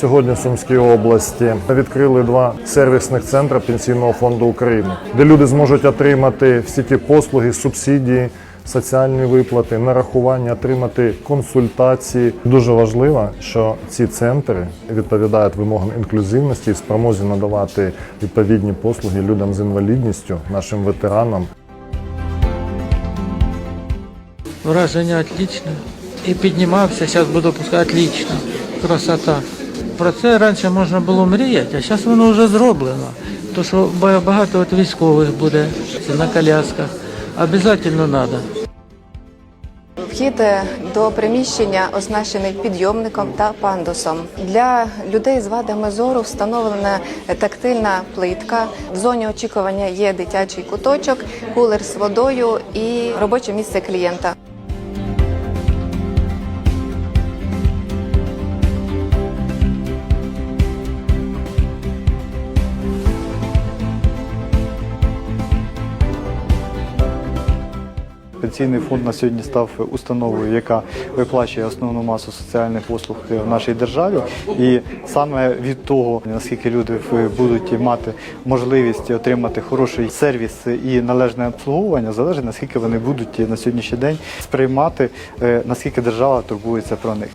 Сьогодні в Сумській області відкрили два сервісних центри Пенсійного фонду України, де люди зможуть отримати всі ті послуги, субсидії, соціальні виплати, нарахування, отримати консультації. Дуже важливо, що ці центри відповідають вимогам інклюзивності і спромозі надавати відповідні послуги людям з інвалідністю, нашим ветеранам. Враження отлично. І піднімався, зараз буду пускати отлично. Красота. Про це раніше можна було мріяти, а зараз воно вже зроблено. То що багато от військових буде на колясках. Обов'язково треба. Вхід е, до приміщення оснащений підйомником та пандусом. Для людей з вадами зору встановлена тактильна плитка. В зоні очікування є дитячий куточок, кулер з водою і робоче місце клієнта. Пенсійний фонд на сьогодні став установою, яка виплачує основну масу соціальних послуг в нашій державі. І саме від того, наскільки люди будуть мати можливість отримати хороший сервіс і належне обслуговування, залежить наскільки вони будуть на сьогоднішній день сприймати, е, наскільки держава турбується про них.